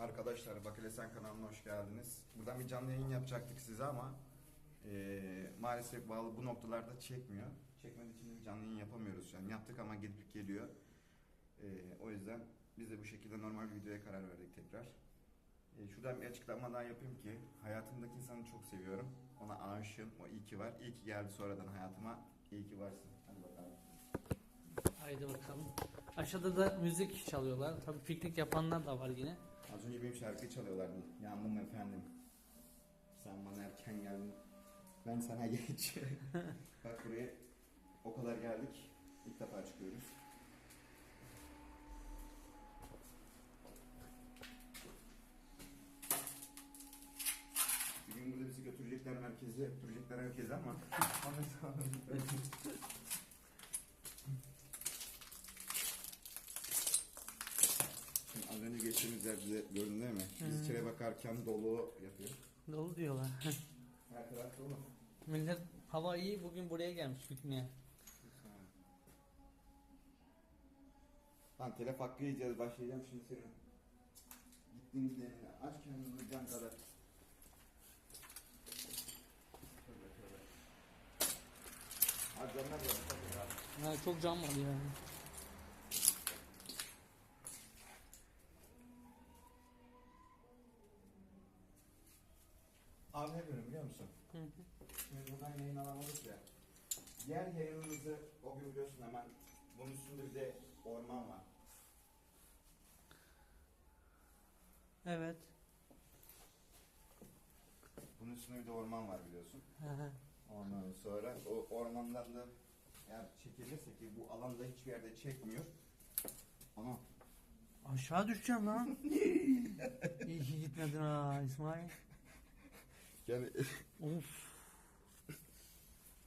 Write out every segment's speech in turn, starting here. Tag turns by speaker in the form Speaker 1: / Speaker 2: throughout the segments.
Speaker 1: Arkadaşlar Bakılesen kanalına hoş geldiniz. Buradan bir canlı yayın yapacaktık size ama eee, maalesef bağlı bu noktalarda çekmiyor. Çekmediği için canlı yayın yapamıyoruz an. Yaptık ama gidip geliyor. Eee, o yüzden biz de bu şekilde normal bir videoya karar verdik tekrar. Eee, şuradan bir açıklama daha yapayım ki hayatımdaki insanı çok seviyorum. Ona aşığım. O iyi ki var. İyi ki geldi sonradan hayatıma. İyi ki varsın. Hadi bakalım.
Speaker 2: Haydi bakalım. Aşağıda da müzik çalıyorlar. Tabii piknik yapanlar da var yine.
Speaker 1: Az önce benim şarkıyı çalıyorlardı. Yandım efendim. Sen bana erken geldin. Ben sana geç. Bak buraya o kadar geldik. İlk defa çıkıyoruz. Bir gün burada bizi götürecekler merkeze, götürecekler herkese ama Şimdi az önce geçtiğimiz yer bize içeri bakarken dolu yapıyor.
Speaker 2: Dolu diyorlar.
Speaker 1: Her taraf dolu.
Speaker 2: Millet hava iyi bugün buraya gelmiş pikniğe.
Speaker 1: Lan telef hakkı yiyeceğiz başlayacağım şimdi senin. Gittin gidene aç kendini can kadar. Tövbe tövbe. Harcanlar var. tabii ya.
Speaker 2: Ha, çok cam var yani.
Speaker 1: Abi ne diyorum biliyor musun?
Speaker 2: Hı hı.
Speaker 1: Şimdi buradan yayın alamadık ya. Diğer yayınımızı o gün biliyorsun hemen bunun üstünde bir de orman var.
Speaker 2: Evet.
Speaker 1: Bunun üstünde bir de orman var biliyorsun.
Speaker 2: Hı hı.
Speaker 1: Ondan sonra o ormandan da eğer çekilirse ki bu alanda hiçbir yerde çekmiyor. Ama
Speaker 2: Aşağı düşeceğim lan. İyi ki gitmedin ha İsmail.
Speaker 1: Yani
Speaker 2: Of.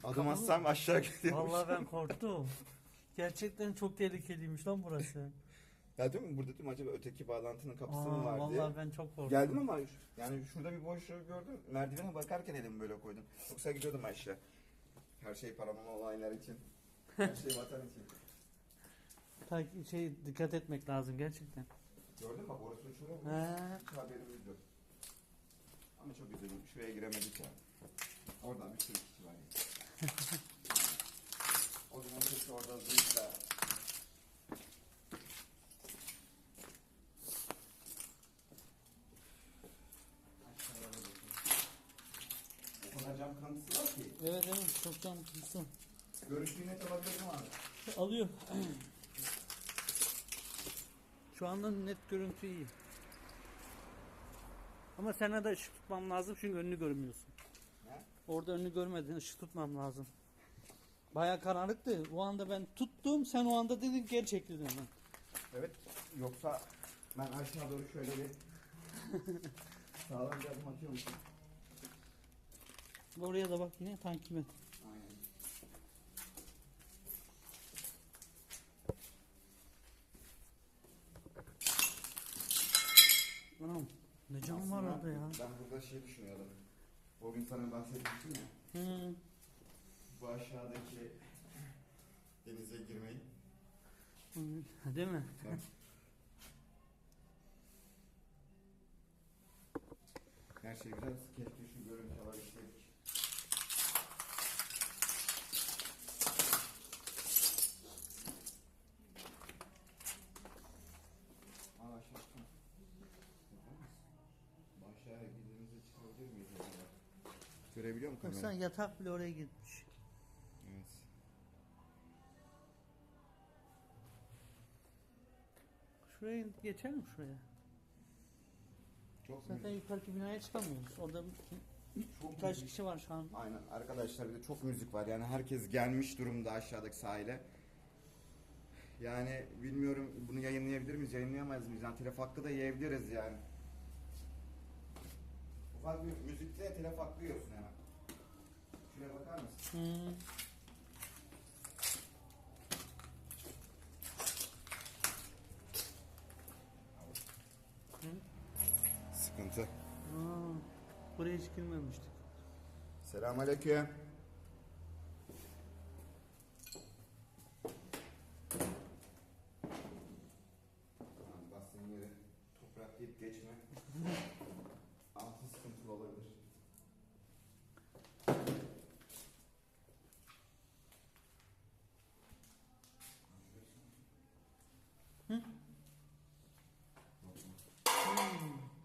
Speaker 1: adım atsam aşağı gidiyormuş.
Speaker 2: Vallahi ben korktum. Gerçekten çok tehlikeliymiş lan burası.
Speaker 1: Ya değil mi burada değil mi acaba öteki bağlantının kapısı mı
Speaker 2: Aa,
Speaker 1: var diye.
Speaker 2: vallahi ben çok korktum.
Speaker 1: Geldim ama yani şurada bir boşluğu gördüm. Merdivene bakarken elimi böyle koydum. Yoksa gidiyordum aşağı. Her şey paranormal olaylar için. Her şey vatan için.
Speaker 2: Ta- şey dikkat etmek lazım gerçekten.
Speaker 1: Gördün mü bak orası uçurum.
Speaker 2: He.
Speaker 1: Hiç haberimiz yok. Ama çok üzüldüm. Şuraya giremedik ya. Oradan bir sürü kişi var ya. o zaman keşke orada bakın. O kadar cam kantısı var ki.
Speaker 2: Evet evet çok cam kısım.
Speaker 1: Görüntüyü net alabilirim abi.
Speaker 2: Alıyor. Şu anda net görüntü iyi. Ama sana da ışık tutmam lazım çünkü önünü görmüyorsun.
Speaker 1: Ne?
Speaker 2: Orada önünü görmedin ışık tutmam lazım. Baya karanlıktı. O anda ben tuttum sen o anda dedin geri çekildin hemen.
Speaker 1: Evet. Yoksa ben aşağı doğru şöyle bir sağlam bir adım atıyormuşum.
Speaker 2: Oraya da bak yine takip et.
Speaker 1: Aynen.
Speaker 2: Anam ne cam var orada ya.
Speaker 1: Ben burada şey düşünüyordum. O gün sana bahsetmiştim ya.
Speaker 2: Hı.
Speaker 1: Bu aşağıdaki denize girmeyi.
Speaker 2: Hı, Değil mi?
Speaker 1: Bak. Her şey güzel. Keşke şu görüntü alabilseydik. Aa aşağı çıkma. Bakar mısın? Bu aşağıya girdiğimizde çıkabilir miyiz acaba? Görebiliyor musun kamera?
Speaker 2: yatak bile oraya gitmiş.
Speaker 1: Evet.
Speaker 2: Şuraya geçelim şuraya.
Speaker 1: Çok
Speaker 2: Zaten yukarıki binaya çıkamıyoruz. Orada
Speaker 1: çok
Speaker 2: birkaç
Speaker 1: müzik-
Speaker 2: kişi var şu an.
Speaker 1: Aynen arkadaşlar bir de çok müzik var yani herkes gelmiş durumda aşağıdaki sahile. Yani bilmiyorum bunu yayınlayabilir miyiz yayınlayamayız mıyız yani telef hakkı da yiyebiliriz yani. Ufak bir müzikte telef hakkı yiyorsun hemen. Şuraya bakar mısın?
Speaker 2: Hı.
Speaker 1: Sıkıntı.
Speaker 2: Aa, buraya hiç girmemiştik.
Speaker 1: Selamünaleyküm. Bastığın yere toprak deyip geçme. Altın sıkıntılı olabilir.
Speaker 2: Hı?
Speaker 1: Bakma.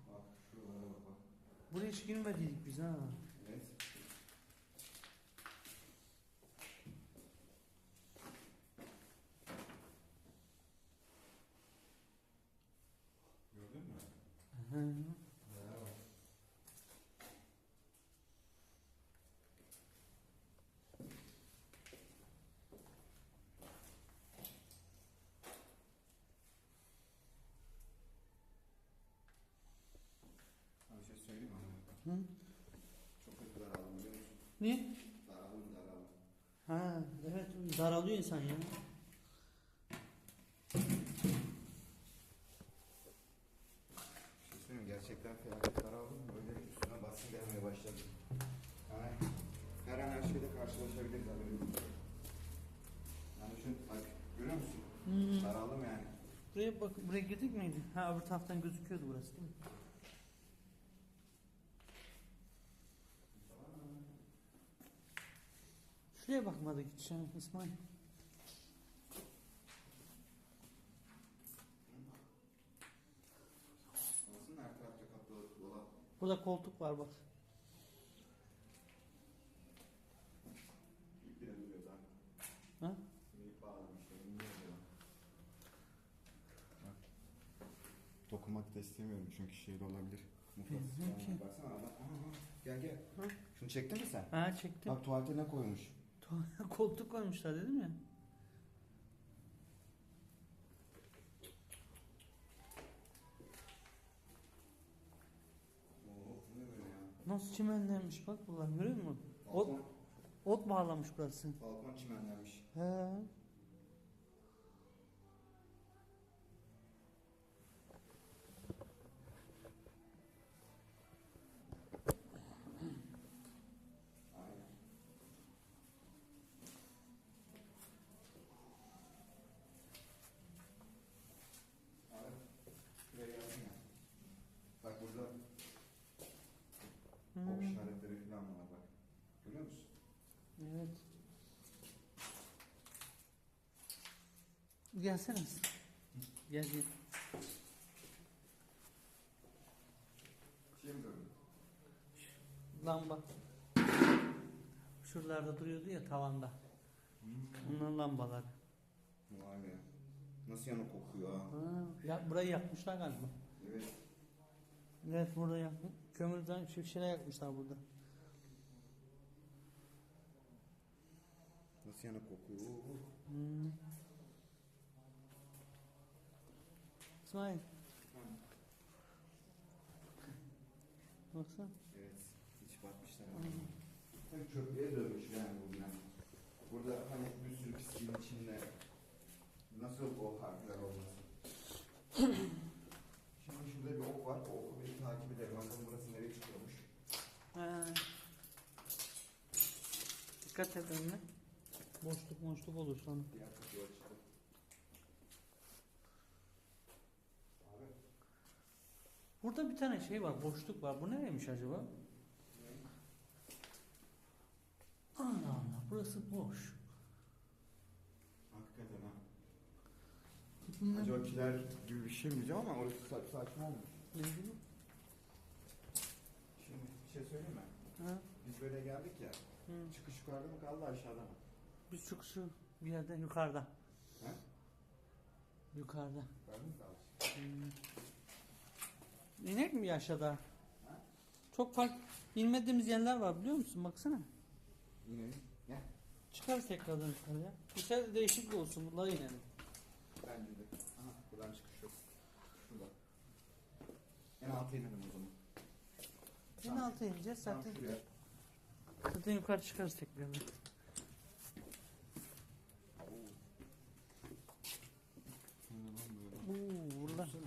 Speaker 1: Bak şuralara bak bak.
Speaker 2: Buraya hiç girmediydik biz ha.
Speaker 1: Evet. Gördün mü?
Speaker 2: Hı.
Speaker 1: Neler var? Abi bir şey söyleyeyim mi?
Speaker 2: Hı?
Speaker 1: Çok kötü daraldım biliyor musun?
Speaker 2: Niye?
Speaker 1: Daraldım daraldım.
Speaker 2: Ha evet daralıyor insan ya.
Speaker 1: Şey gerçekten felaket daraldım. Böyle üstüne baskı gelmeye başladı. Yani her an her şeyle karşılaşabiliriz haberin olsun. Yani şu bak görüyor musun?
Speaker 2: Hı.
Speaker 1: Daraldım yani.
Speaker 2: Buraya bak buraya girdik miydi? Ha öbür taraftan gözüküyordu burası değil mi? Şuraya bakmadık hiç ya İsmail. Burada koltuk var bak. Ha?
Speaker 1: Niye. Dokunmak da istemiyorum çünkü şey de olabilir. Mufas. Baksana adam. Aha, aha. Gel gel.
Speaker 2: Ha?
Speaker 1: Şunu çektin mi sen?
Speaker 2: Ha çektim.
Speaker 1: Bak tuvalete ne koymuş?
Speaker 2: koltuk koymuşlar dedim ya. Nasıl çimenlenmiş bak bunlar görüyor musun? Ot,
Speaker 1: Balkon,
Speaker 2: ot bağlamış burası.
Speaker 1: balkon çimenlenmiş.
Speaker 2: He.
Speaker 1: Aynen. Abi, şuraya gelsene. Bak burada ok
Speaker 2: Hmm,
Speaker 1: işaretleri falan var bak. Görüyor musun?
Speaker 2: Evet. Gelsene. Gel gel.
Speaker 1: Şey gördün?
Speaker 2: Lamba. Şuralarda duruyordu ya tavanda. Bunlar lambalar.
Speaker 1: Vay be. Nasıl yanık kokuyor ha?
Speaker 2: Ha, ya, burayı yakmışlar galiba.
Speaker 1: Evet.
Speaker 2: Evet burada yak kömürden şu şeyler yakmışlar burada.
Speaker 1: Nasıl yanık kokuyor?
Speaker 2: Hmm. İsmail. Baksana.
Speaker 1: Evet. Hiç bakmışlar ama. Tabii çöplüğe dönmüş yani bu bina. Burada hani bir sürü pisliğin içinde nasıl o harfler olmasın? Şimdi şurada bir ok var. O oku bir takip edelim. Bakalım burası nereye çıkıyormuş.
Speaker 2: Ha. Dikkat et önüne. Boşluk boşluk olur sonra.
Speaker 1: Diğer kapıya açalım. Abi.
Speaker 2: Burada bir tane şey var, boşluk var. Bu nereymiş acaba? Allah Allah, burası boş.
Speaker 1: Hakikaten ha.
Speaker 2: Bunlar-
Speaker 1: Acaba kiler gibi bir şey mi diyeceğim ama orası sa- saçma olmuş.
Speaker 2: Ne.
Speaker 1: Şimdi bir şey söyleyeyim mi?
Speaker 2: Ha?
Speaker 1: Biz böyle geldik ya.
Speaker 2: Hı.
Speaker 1: Çıkış yukarıda mı kaldı aşağıda mı?
Speaker 2: Biz çıkışı bir yerde yukarıda.
Speaker 1: He?
Speaker 2: Yukarıda.
Speaker 1: Yukarıda mı kaldı?
Speaker 2: Hmm. İnek mi?
Speaker 1: Ha?
Speaker 2: Çok fark bilmediğimiz yerler var biliyor musun? Baksana.
Speaker 1: Yine Gel.
Speaker 2: Çıkarız tekrardan yukarıya. Bu sefer de değişiklik olsun. Bunlara inelim.
Speaker 1: Bence de. Aha buradan çıkış yok. Şurada. En alta inelim o zaman.
Speaker 2: En alta ineceğiz
Speaker 1: Tam
Speaker 2: zaten.
Speaker 1: şuraya.
Speaker 2: Zaten yukarı çıkarız tekrardan. Oo, burada.
Speaker 1: Orası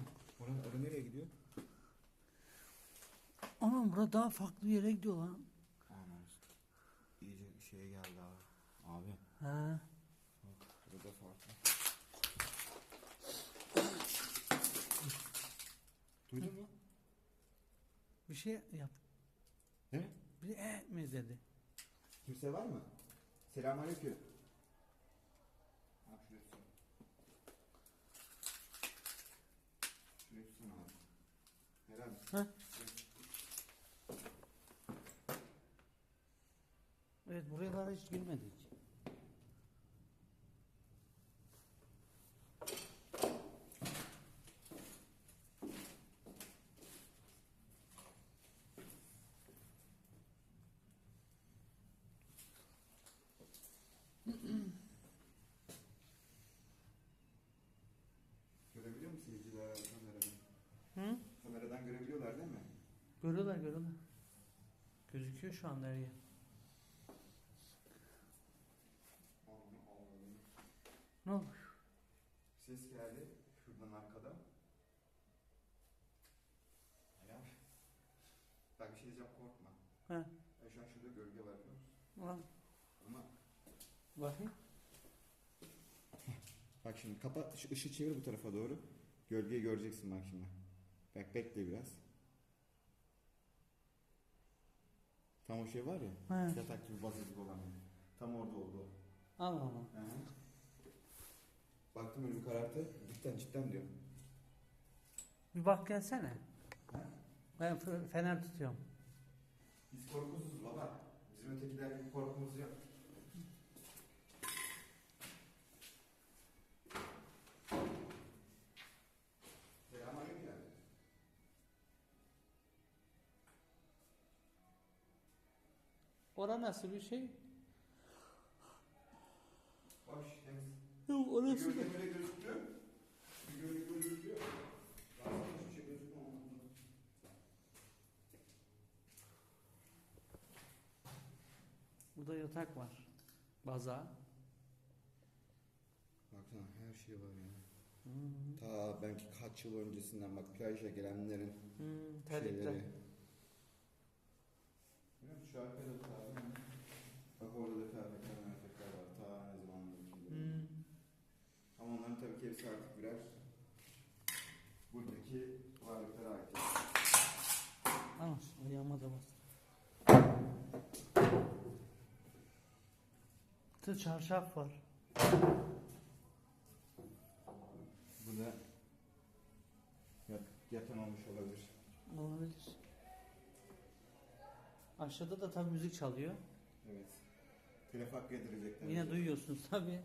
Speaker 1: orası nereye gidiyor?
Speaker 2: Aman bura daha farklı bir yere gidiyor lan.
Speaker 1: Aman. İyice şeye geldi abi. Abi.
Speaker 2: Ha.
Speaker 1: Bak burada farklı. Duydun mu?
Speaker 2: şey yap.
Speaker 1: Ne?
Speaker 2: Bir e mi dedi.
Speaker 1: Kimse var mı? Selamünaleyküm. Abi. Şuraya tutsana abi. Herhalde.
Speaker 2: Ha? Evet buralara hiç girmedik.
Speaker 1: Görebiliyor musun seyirciler kameradan?
Speaker 2: Hı?
Speaker 1: Kameradan görebiliyorlar değil mi?
Speaker 2: Görüyorlar görüyorlar. Gözüküyor şu anda her yer.
Speaker 1: Allah'ım, Allah'ım.
Speaker 2: Ne olmuş?
Speaker 1: Ses geldi şuradan arkadan. Ya. Bak bir şey diyeceğim korkma.
Speaker 2: He.
Speaker 1: Ya şu an şurada gölge var
Speaker 2: Ulan
Speaker 1: Ama
Speaker 2: bakayım.
Speaker 1: Bak şimdi kapa şu ışığı çevir bu tarafa doğru. Gölgeyi göreceksin bak şimdi. Bak bekle biraz. Tam o şey var ya.
Speaker 2: He.
Speaker 1: Yatak gibi bazı gibi olan. Tam orada oldu.
Speaker 2: Allah Allah.
Speaker 1: Hı hı. Baktım öyle bir karartı. Cidden cidden diyor.
Speaker 2: Bir bak gelsene.
Speaker 1: He?
Speaker 2: Ben fener tutuyorum.
Speaker 1: Biz korkusuzuz baba. Bizim ötekiler gibi korkumuz yok.
Speaker 2: Ora nasıl bir şey?
Speaker 1: Hoş, temiz.
Speaker 2: Yok orası da.
Speaker 1: gölge böyle gözüküyor. Bir gölge böyle gözüküyor. Bazen hiçbir şey gözükmüyor.
Speaker 2: Burada yatak var. Baza.
Speaker 1: Baksana her şey var ya.
Speaker 2: Hmm.
Speaker 1: Ta belki kaç yıl öncesinden bak plaja gelenlerin
Speaker 2: Hmm, terlikler.
Speaker 1: şeyleri. Biliyor musun? Şu arkada da. Bak orada da kıyafetler kıyafetler var. Ta ne zamanlar içinde.
Speaker 2: Hmm.
Speaker 1: Ama onların tabii ki hepsi artık birer buradaki
Speaker 2: Tı çarşaf var.
Speaker 1: Burada yat, yatan olmuş olabilir.
Speaker 2: Olabilir. Aşağıda da tabii müzik çalıyor.
Speaker 1: Evet. Telef hakkı yedirecekler.
Speaker 2: Yine duyuyorsunuz tabii.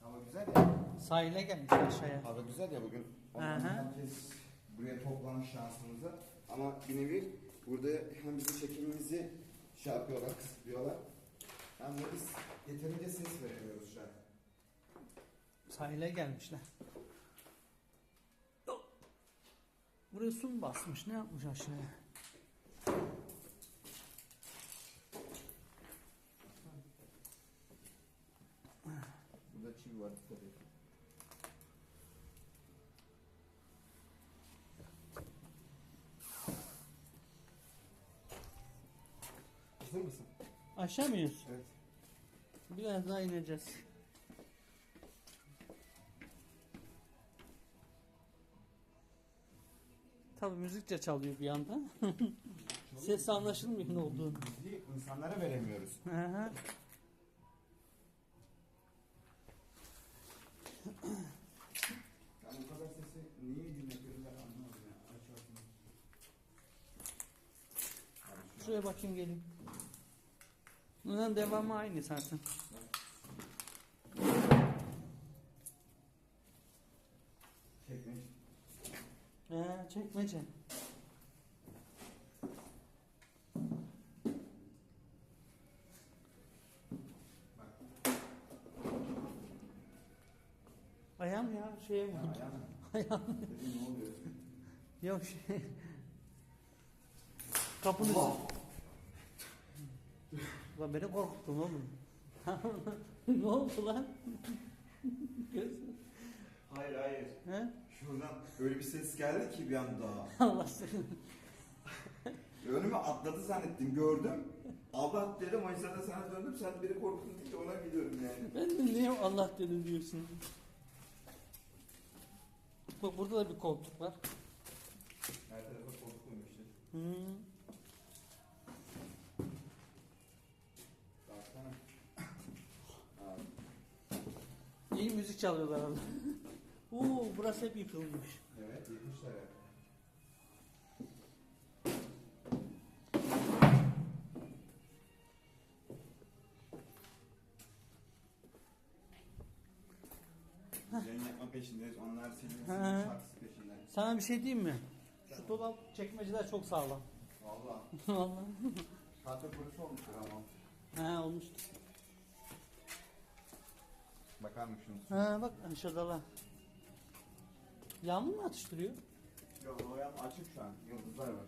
Speaker 1: Hava güzel ya.
Speaker 2: Sahile gelmiş aşağıya.
Speaker 1: Hava güzel ya bugün. Ondan
Speaker 2: hı.
Speaker 1: herkes buraya toplanmış şansımıza. Ama bir nevi burada hem bizim çekimimizi şey yapıyorlar, kısıtlıyorlar. Hem de biz yeterince ses veremiyoruz şu an.
Speaker 2: Sahile gelmişler. Yok. Buraya su mu basmış? Ne yapmış aşağıya?
Speaker 1: Burada çivi var tabii. Hazır
Speaker 2: Aşağı mı iniyorsun?
Speaker 1: Evet.
Speaker 2: Biraz daha ineceğiz. Tabii müzik de çalıyor bir yandan. Ses anlaşılmıyor ne olduğunu.
Speaker 1: İnsanlara veremiyoruz.
Speaker 2: Hı.
Speaker 1: Yani bu kadar sesi niye dinletiyorlar anlamadım ya.
Speaker 2: Şuraya bakayım gelin. Bunun devamı aynı zaten.
Speaker 1: Çekmiş.
Speaker 2: Ee, çekmece. Ayağım ya şeye vurdu.
Speaker 1: ayağım. Ne oluyor?
Speaker 2: Yok şey. Kapının
Speaker 1: Allah!
Speaker 2: Lan beni korkuttun oğlum. ne oldu lan?
Speaker 1: Hayır hayır.
Speaker 2: He?
Speaker 1: Şuradan öyle bir ses geldi ki bir anda.
Speaker 2: Allah seni.
Speaker 1: Önüme atladı zannettim gördüm. Allah dedim o yüzden de sana döndüm sen beni korkuttun deyince ona gidiyorum yani.
Speaker 2: Ben de niye Allah dedim diyorsun. Bak burada da bir koltuk var. Hı.
Speaker 1: Baksana.
Speaker 2: İyi müzik çalıyorlar abi. Oo burası hep yıkılmış.
Speaker 1: Evet yıkmışlar ya. Yayın yapma peşindeyiz. Onlar senin
Speaker 2: Hı.
Speaker 1: şarkısı.
Speaker 2: Sana bir şey diyeyim mi? Şu dolap çekmeceler çok sağlam.
Speaker 1: Valla.
Speaker 2: Vallahi.
Speaker 1: Tahta polisi olmuştur ama.
Speaker 2: He olmuş.
Speaker 1: Bakar mısınız?
Speaker 2: Ha bak şuradalar. Yağmur mu atıştırıyor?
Speaker 1: Yok o yan açık şu an. Yıldızlar var.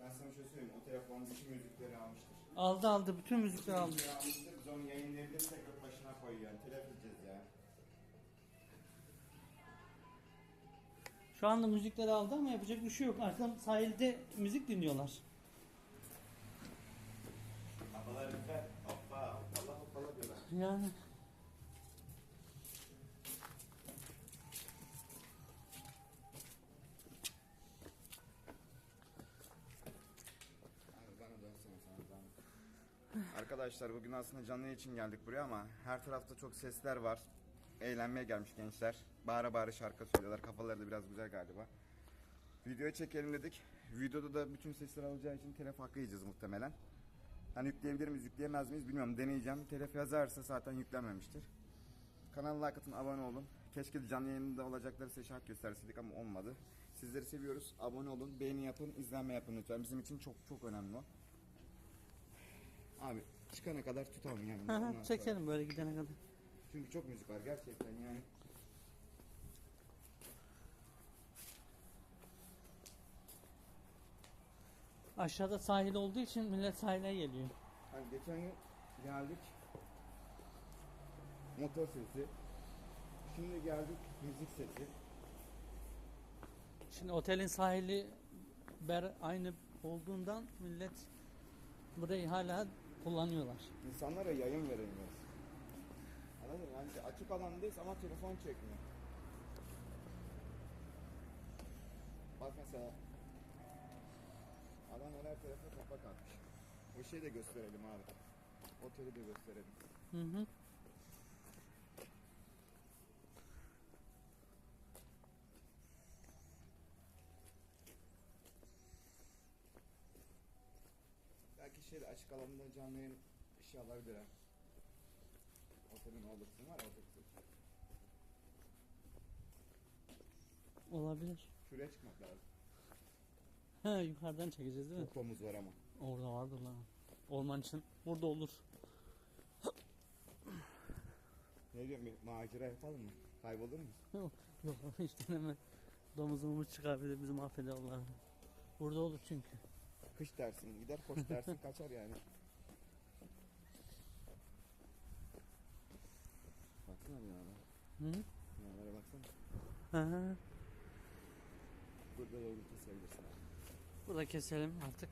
Speaker 1: Ben sana şey söyleyeyim. O telefon bütün müzikleri almıştır.
Speaker 2: Aldı aldı bütün müzikleri aldı.
Speaker 1: Müzikleri almıştır. Biz onu yayınlayabilirsek yok başına koyuyor. Yani telef
Speaker 2: Şu anda müzikleri aldı ama yapacak bir şey yok. Arkadan sahilde müzik dinliyorlar.
Speaker 1: Kafalar güzel. Hoppa hoppala hoppala diyorlar.
Speaker 2: Yani
Speaker 1: Arkadaşlar bugün aslında canlı yayın için geldik buraya ama her tarafta çok sesler var. Eğlenmeye gelmiş gençler. Bağıra bağıra şarkı söylüyorlar. Kafaları da biraz güzel galiba. Videoya çekelim dedik. Videoda da bütün sesler alacağı için telef hakkı yiyeceğiz muhtemelen. Hani yükleyebilir miyiz, yükleyemez miyiz bilmiyorum. Deneyeceğim. Telef yazarsa zaten yüklenmemiştir. Kanala like atın, abone olun. Keşke canlı yayında olacakları size şart gösterseydik ama olmadı. Sizleri seviyoruz. Abone olun, beğeni yapın, izlenme yapın lütfen. Bizim için çok çok önemli o. Abi çıkana kadar tutalım yani. Ondan sonra-
Speaker 2: çekelim böyle gidene kadar.
Speaker 1: Çünkü çok müzik var gerçekten yani.
Speaker 2: Aşağıda sahil olduğu için millet sahile geliyor.
Speaker 1: Hani geçen gün geldik. Motor sesi. Şimdi geldik müzik sesi.
Speaker 2: Şimdi otelin sahili ber aynı olduğundan millet burayı hala kullanıyorlar.
Speaker 1: İnsanlara yayın veremiyoruz. Açık alandayız ama telefon çekmiyor. Bak mesela adam her tarafa kapak atmış. O şeyi de gösterelim abi. Oteli de gösterelim.
Speaker 2: Hı hı.
Speaker 1: Belki şeyde açık alanda canlı yayın işi alabilir ha. Var.
Speaker 2: Olabilir.
Speaker 1: Şuraya çıkmak lazım.
Speaker 2: Ha yukarıdan çekeceğiz değil mi?
Speaker 1: Çok omuz var ama.
Speaker 2: Orada vardır lan. Orman için. Burada olur.
Speaker 1: Ne diyorsun bir macera yapalım mı? Kaybolur muyuz?
Speaker 2: Yok hiç deneme. Domuzumuz çıkar bir de bizi mahvederler. Burada olur çünkü.
Speaker 1: Kış dersin gider koş dersin kaçar yani. Baksana binalara.
Speaker 2: Hı.
Speaker 1: Binalara baksana.
Speaker 2: Hı hı.
Speaker 1: Burada da olur kesebilirsin abi.
Speaker 2: Burada keselim artık.